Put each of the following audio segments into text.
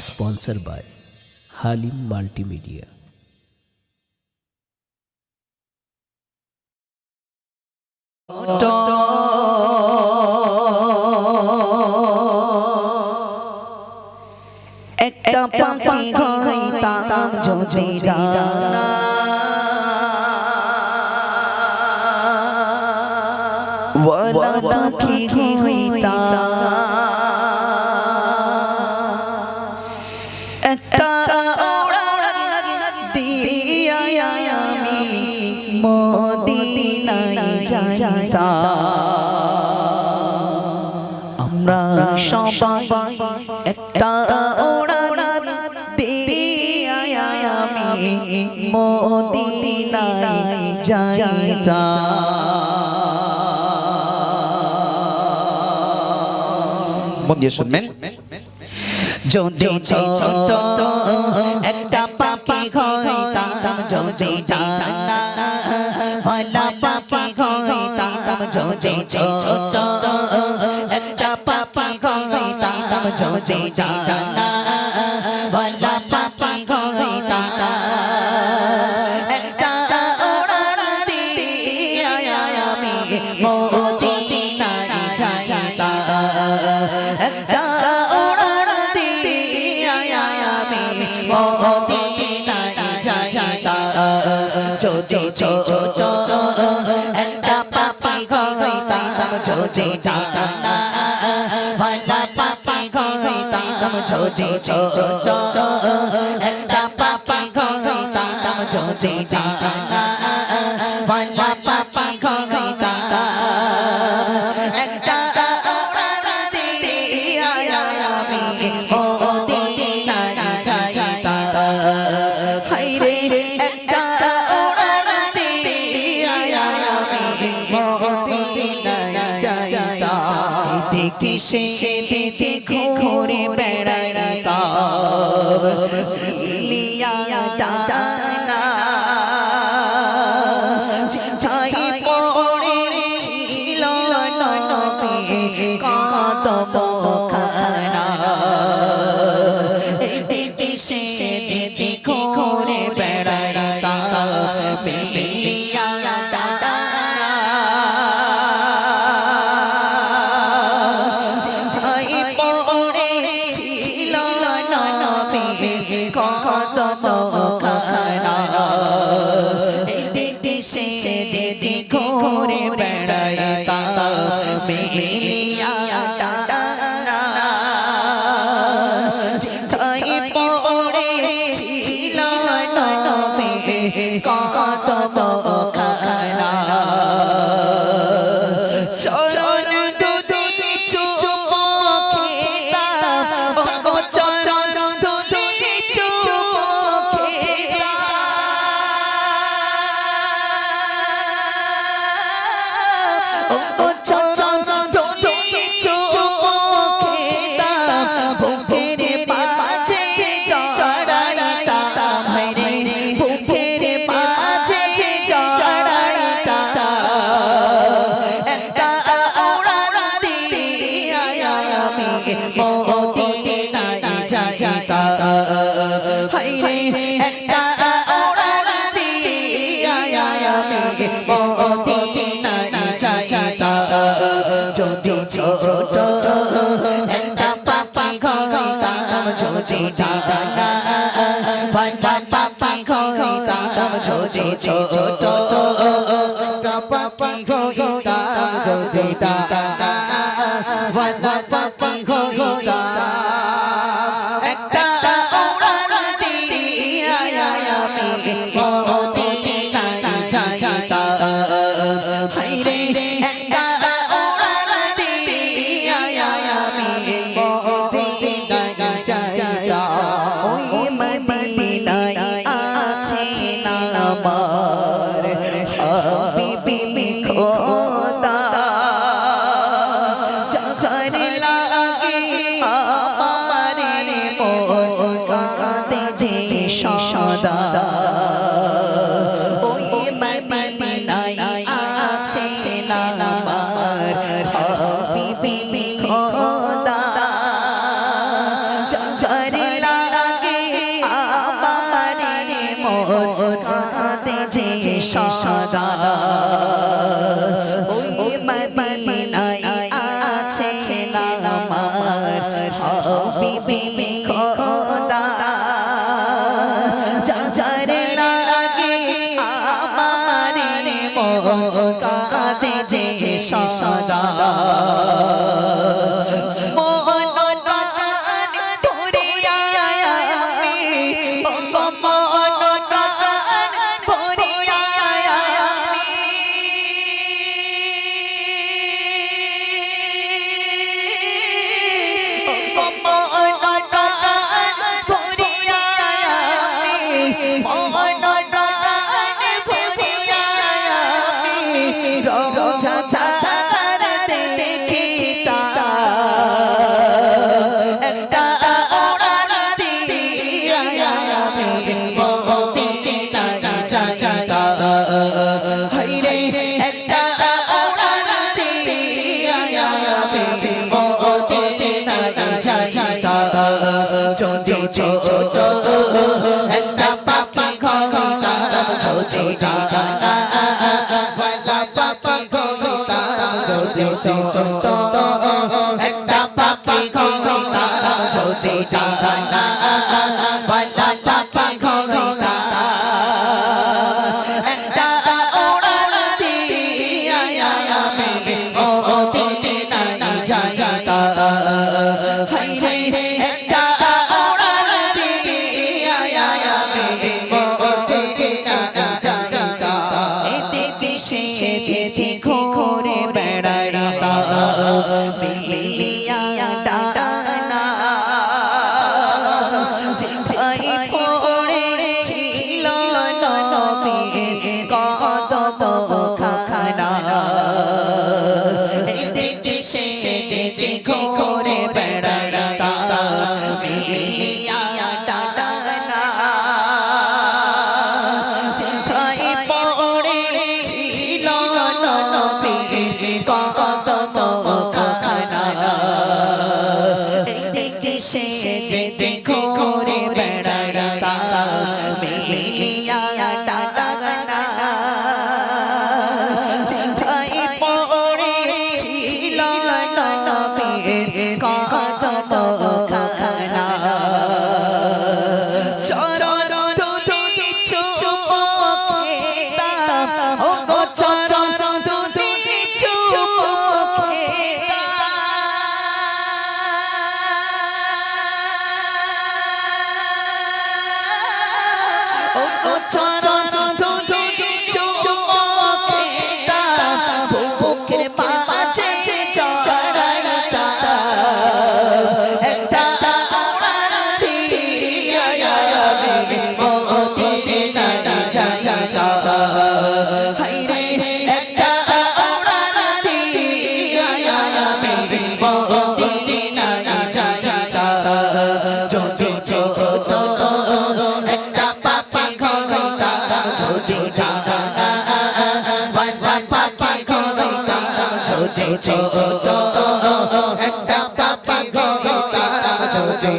Sponsor by Halim multimedia একটা পাখি হইতাম যদি ডানা। ওয়ালা পাখি হইতাম একটা মদিনায় যাইতাম আমরা সবাই একটা উড়ান দিয়া আমি মদিনায় যদি ছোট একটা পাখি হইতাম যদি যদি ছোট একটা পাখি হইতাম যদি ডানা হলা পাখি হইতাম একটা উড়ান দিয়া আমি মদিনায় যাইতাম। একটা উড়ান দিয়া আমি মদিনায় যাইতাম। যদি ছোট একটা যদি ছোট একটা পাপি হইতাম যদি ডানা ভালা ঘুরে বেড়াইতাম। লিয়া ঘুরে বেড়াইতা মিলিয়া মদিনায় যাইতাম। যদি ছোট, একটা পাপি হইতাম যদি ডানা ভান্ডা পাপি হইতাম যদি ছোট, একটা পাপি হইতাম যদি ডানা ভান্ডা পাপি হইতাম মদিনায় আছে আমার? হাবিবি খোদা ভেসে যেতে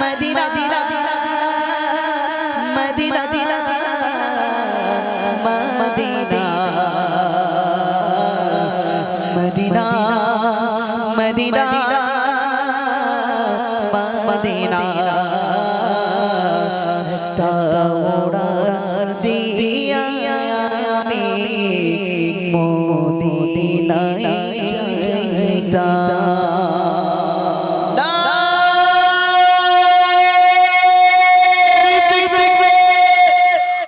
Medina Medina Medina Medina Medina Medina Medina তাওড়া